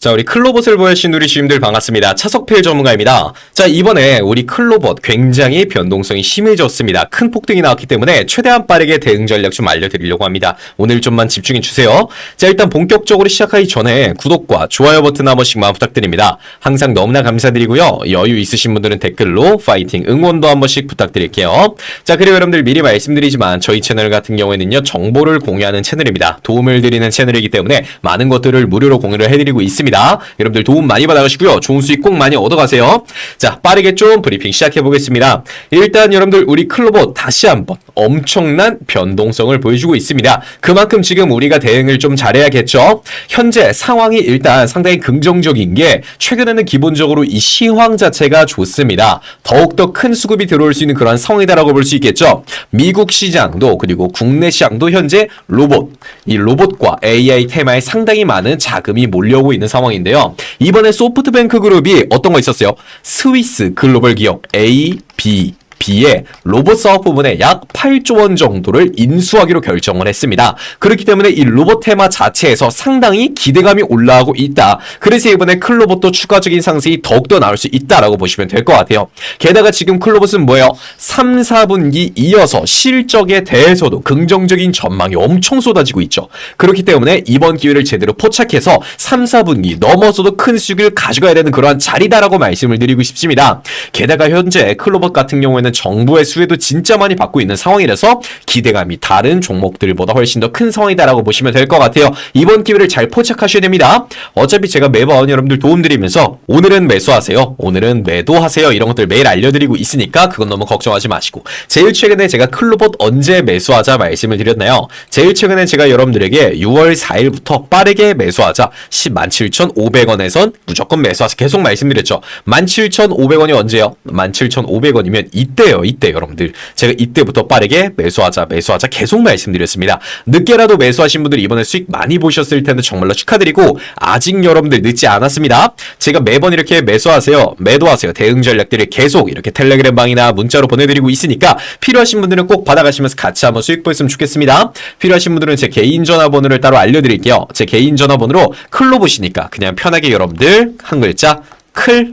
자, 우리 클로봇을 보여주신 우리 주임들 반갑습니다. 차석필 전문가입니다. 자, 이번에 우리 클로봇 굉장히 변동성이 심해졌습니다. 큰 폭등이 나왔기 때문에 최대한 빠르게 대응 전략 좀 알려드리려고 합니다. 오늘 좀만 집중해 주세요. 자, 일단 본격적으로 시작하기 전에 구독과 좋아요 버튼 한 번씩만 부탁드립니다. 항상 너무나 감사드리고요. 여유 있으신 분들은 댓글로 파이팅, 응원도 한 번씩 부탁드릴게요. 자, 그리고 여러분들 미리 말씀드리지만 저희 채널 같은 경우에는요, 정보를 공유하는 채널입니다. 도움을 드리는 채널이기 때문에 많은 것들을 무료로 공유를 해드리고 있습니다. 여러분들 도움 많이 받아가시고요. 좋은 수익 꼭 많이 얻어가세요. 자, 빠르게 좀 브리핑 시작해 보겠습니다. 일단 여러분들 우리 클로버 다시 한번 엄청난 변동성을 보여주고 있습니다. 그만큼 지금 우리가 대응을 좀 잘해야겠죠. 현재 상황이 일단 상당히 긍정적인 게 최근에는 기본적으로 이 시황 자체가 좋습니다. 더욱더 큰 수급이 들어올 수 있는 그런 상황이다라고 볼 수 있겠죠. 미국 시장도 그리고 국내 시장도 현재 로봇, 이 로봇과 AI 테마에 상당히 많은 자금이 몰려오고 있는 상황 인데요. 이번에 소프트뱅크 그룹이 어떤 거 있었어요? 스위스 글로벌 기업 A, B, B의 로봇 사업 부분에 약 8조 원 정도를 인수하기로 결정을 했습니다. 그렇기 때문에 이 로봇 테마 자체에서 상당히 기대감이 올라가고 있다. 그래서 이번에 클로봇도 추가적인 상승이 더욱더 나올 수 있다라고 보시면 될 것 같아요. 게다가 지금 클로봇은 뭐예요? 3, 4분기 이어서 실적에 대해서도 긍정적인 전망이 엄청 쏟아지고 있죠. 그렇기 때문에 이번 기회를 제대로 포착해서 3, 4분기 넘어서도 큰 수익을 가져가야 되는 그러한 자리다라고 말씀을 드리고 싶습니다. 게다가 현재 클로봇 같은 경우에는 정부의 수혜도 진짜 많이 받고 있는 상황이라서 기대감이 다른 종목들보다 훨씬 더 큰 상황이다라고 보시면 될 것 같아요. 이번 기회를 잘 포착하셔야 됩니다. 어차피 제가 매번 여러분들 도움드리면서 오늘은 매수하세요. 오늘은 매도하세요. 이런 것들 매일 알려드리고 있으니까 그건 너무 걱정하지 마시고 제일 최근에 제가 클로봇 언제 매수하자 말씀을 드렸나요? 제일 최근에 제가 여러분들에게 6월 4일부터 빠르게 매수하자 17,500원에선 무조건 매수하자 계속 말씀드렸죠. 17,500원이 언제요? 17,500원이면 이때 요. 이때 여러분들 제가 이때부터 빠르게 매수하자 매수하자 계속 말씀드렸습니다. 늦게라도 매수하신 분들 이번에 수익 많이 보셨을 텐데 정말로 축하드리고 아직 여러분들 늦지 않았습니다. 제가 매번 이렇게 매수하세요. 매도하세요. 대응 전략들을 계속 이렇게 텔레그램 방이나 문자로 보내드리고 있으니까 필요하신 분들은 꼭 받아가시면서 같이 한번 수익 보였으면 좋겠습니다. 필요하신 분들은 제 개인 전화번호를 따로 알려드릴게요. 제 개인 전화번호로 클로 보시니까 그냥 편하게 여러분들 한 글자 클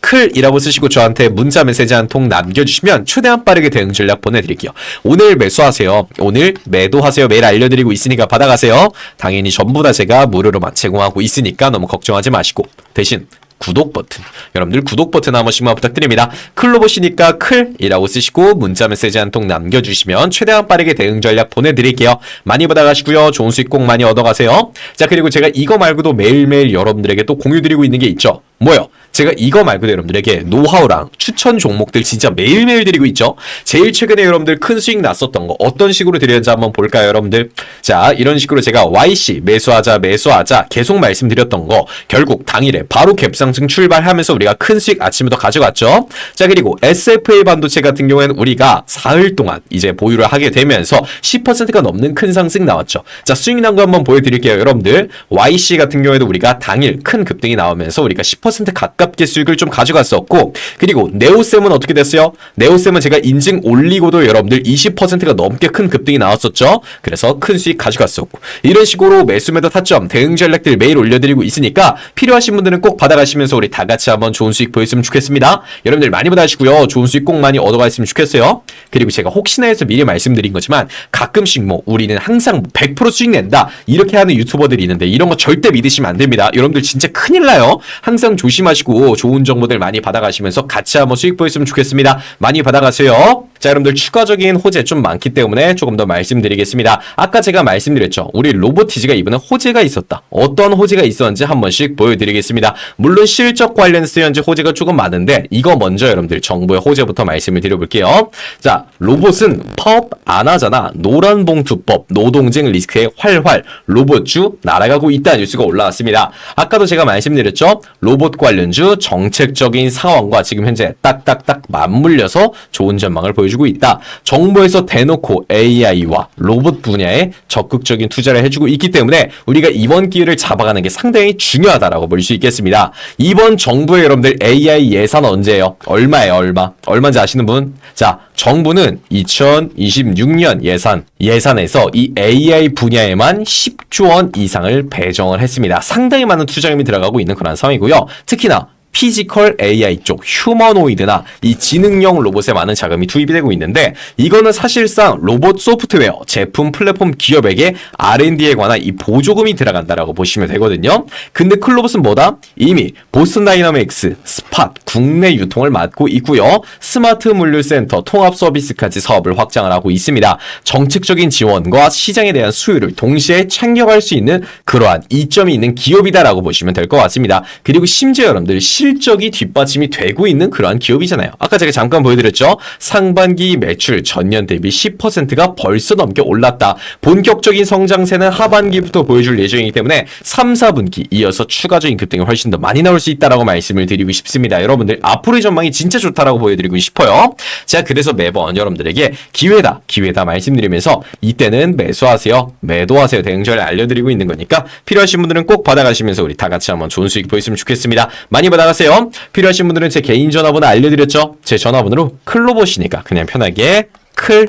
클이라고 쓰시고 저한테 문자 메시지 한 통 남겨주시면 최대한 빠르게 대응 전략 보내드릴게요. 오늘 매수하세요. 오늘 매도하세요. 매일 알려드리고 있으니까 받아가세요. 당연히 전부 다 제가 무료로만 제공하고 있으니까 너무 걱정하지 마시고 대신 구독 버튼 여러분들 구독 버튼 한 번씩만 부탁드립니다. 클로 보시니까 클이라고 쓰시고 문자 메시지 한 통 남겨주시면 최대한 빠르게 대응 전략 보내드릴게요. 많이 받아가시고요. 좋은 수익 꼭 많이 얻어가세요. 자 그리고 제가 이거 말고도 매일매일 여러분들에게 또 공유드리고 있는 게 있죠. 뭐요? 제가 이거 말고도 여러분들에게 노하우랑 추천 종목들 진짜 매일매일 드리고 있죠. 제일 최근에 여러분들 큰 수익 났었던 거 어떤 식으로 드렸는지 한번 볼까요, 여러분들? 자, 이런 식으로 제가 YC 매수하자 매수하자 계속 말씀드렸던 거 결국 당일에 바로 갭상승 출발하면서 우리가 큰 수익 아침부터 가져갔죠. 자, 그리고 SFA 반도체 같은 경우에는 우리가 사흘 동안 이제 보유를 하게 되면서 10%가 넘는 큰 상승 나왔죠. 자, 수익 난 거 한번 보여드릴게요, 여러분들. YC 같은 경우에도 우리가 당일 큰 급등이 나오면서 우리가 10% 가깝 게 수익을 좀 가져갔었고 그리고 네오셈은 어떻게 됐어요? 네오셈은 제가 인증 올리고도 여러분들 20%가 넘게 큰 급등이 나왔었죠. 그래서 큰 수익 가져갔었고 이런 식으로 매수 매도 타점 대응 전략들 매일 올려드리고 있으니까 필요하신 분들은 꼭 받아가시면서 우리 다 같이 한번 좋은 수익 보였으면 좋겠습니다. 여러분들 많이 받아가시고요. 좋은 수익 꼭 많이 얻어가셨으면 좋겠어요. 그리고 제가 혹시나 해서 미리 말씀드린 거지만 가끔씩 뭐 우리는 항상 100% 수익 낸다 이렇게 하는 유튜버들이 있는데 이런 거 절대 믿으시면 안 됩니다. 여러분들 진짜 큰일 나요. 항상 조심하시고 좋은 정보들 많이 받아가시면서 같이 한번 수익 보였으면 좋겠습니다. 많이 받아가세요. 자, 여러분들 추가적인 호재 좀 많기 때문에 조금 더 말씀드리겠습니다. 아까 제가 말씀드렸죠. 우리 로보티즈가 이번에 호재가 있었다. 어떤 호재가 있었는지 한 번씩 보여드리겠습니다. 물론 실적 관련해서 현재 호재가 조금 많은데 이거 먼저 여러분들 정보의 호재부터 말씀을 드려볼게요. 자, 로봇은 파업 안 하잖아. 노란 봉투법, 노동쟁 리스크에 활활, 로봇주 날아가고 있다 뉴스가 올라왔습니다. 아까도 제가 말씀드렸죠. 로봇 관련 주 정책적인 상황과 지금 현재 딱딱딱 맞물려서 좋은 전망을 보여주고 있다. 정부에서 대놓고 AI와 로봇 분야에 적극적인 투자를 해주고 있기 때문에 우리가 이번 기회를 잡아가는 게 상당히 중요하다라고 볼 수 있겠습니다. 이번 정부의 여러분들 AI 예산 언제예요? 얼마예요? 얼마? 얼마인지 아시는 분? 자, 정부는 2026년 예산 예산에서 이 AI 분야에만 10조 원 이상을 배정을 했습니다. 상당히 많은 투자금이 들어가고 있는 그런 상황이고요. 특히나 피지컬 AI 쪽 휴머노이드나 이 지능형 로봇에 많은 자금이 투입이 되고 있는데 이거는 사실상 로봇 소프트웨어 제품 플랫폼 기업에게 R&D에 관한 이 보조금이 들어간다라고 보시면 되거든요. 근데 클로봇은 뭐다? 이미 보스턴 다이나믹스, 스팟 국내 유통을 맡고 있고요. 스마트 물류센터 통합 서비스까지 사업을 확장을 하고 있습니다. 정책적인 지원과 시장에 대한 수요를 동시에 챙겨갈 수 있는 그러한 이점이 있는 기업이다라고 보시면 될 것 같습니다. 그리고 심지어 여러분들 실적이 뒷받침이 되고 있는 그러한 기업이잖아요. 아까 제가 잠깐 보여드렸죠. 상반기 매출 전년 대비 10%가 벌써 넘게 올랐다. 본격적인 성장세는 하반기부터 보여줄 예정이기 때문에 3, 4분기 이어서 추가적인 급등이 훨씬 더 많이 나올 수 있다라고 말씀을 드리고 싶습니다. 여러분들 앞으로의 전망이 진짜 좋다라고 보여드리고 싶어요. 제가 그래서 매번 여러분들에게 기회다, 기회다 말씀드리면서 이때는 매수하세요, 매도하세요 대응절을 알려드리고 있는 거니까 필요하신 분들은 꼭 받아가시면서 우리 다 같이 한번 좋은 수익 보였으면 좋겠습니다. 많이 받아 가세요. 필요하신 분들은 제 개인 전화번호 알려드렸죠? 제 전화번호로 클로봇이니까 그냥 편하게 클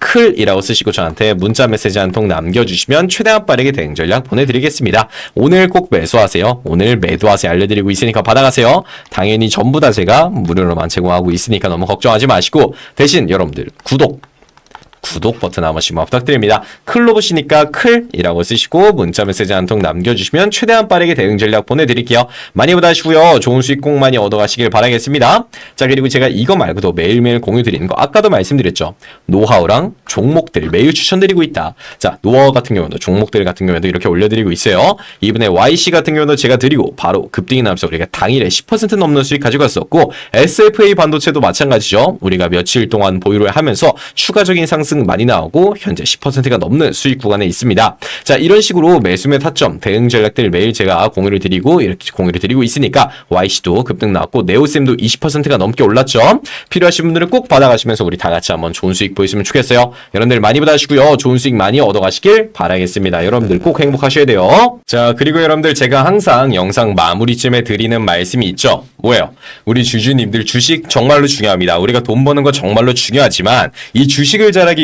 클이라고 쓰시고 저한테 문자 메시지 한 통 남겨주시면 최대한 빠르게 대응 전략 보내드리겠습니다. 오늘 꼭 매수하세요. 오늘 매도하세요. 알려드리고 있으니까 받아가세요. 당연히 전부 다 제가 무료로만 제공하고 있으니까 너무 걱정하지 마시고 대신 여러분들 구독 구독 버튼 한 번씩만 부탁드립니다. 클로봇이니까 클이라고 쓰시고 문자 메시지 한 통 남겨주시면 최대한 빠르게 대응 전략 보내드릴게요. 많이 받아주시고요. 좋은 수익 꼭 많이 얻어가시길 바라겠습니다. 자 그리고 제가 이거 말고도 매일매일 공유 드리는 거 아까도 말씀드렸죠. 노하우랑 종목들 매일 추천드리고 있다. 자 노하우 같은 경우도 종목들 같은 경우도 이렇게 올려드리고 있어요. 이번에 YC 같은 경우도 제가 드리고 바로 급등이 나면서 우리가 당일에 10% 넘는 수익 가지고 왔었고 SFA 반도체도 마찬가지죠. 우리가 며칠 동안 보유를 하면서 추가적인 상승 많이 나오고 현재 10%가 넘는 수익 구간에 있습니다. 자 이런 식으로 매수매 타점 대응 전략들 매일 제가 공유를 드리고 이렇게 공유를 드리고 있으니까 YC도 급등 나왔고 네오쌤도 20%가 넘게 올랐죠. 필요하신 분들은 꼭 받아가시면서 우리 다 같이 한번 좋은 수익 보였으면 좋겠어요. 여러분들 많이 받아주시고요. 좋은 수익 많이 얻어가시길 바라겠습니다. 여러분들 꼭 행복하셔야 돼요. 자 그리고 여러분들 제가 항상 영상 마무리쯤에 드리는 말씀이 있죠. 뭐예요? 우리 주주님들 주식 정말로 중요합니다. 우리가 돈 버는 거 정말로 중요하지만 이 주식을 잘하기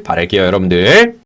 길 바랄게요, 여러분들.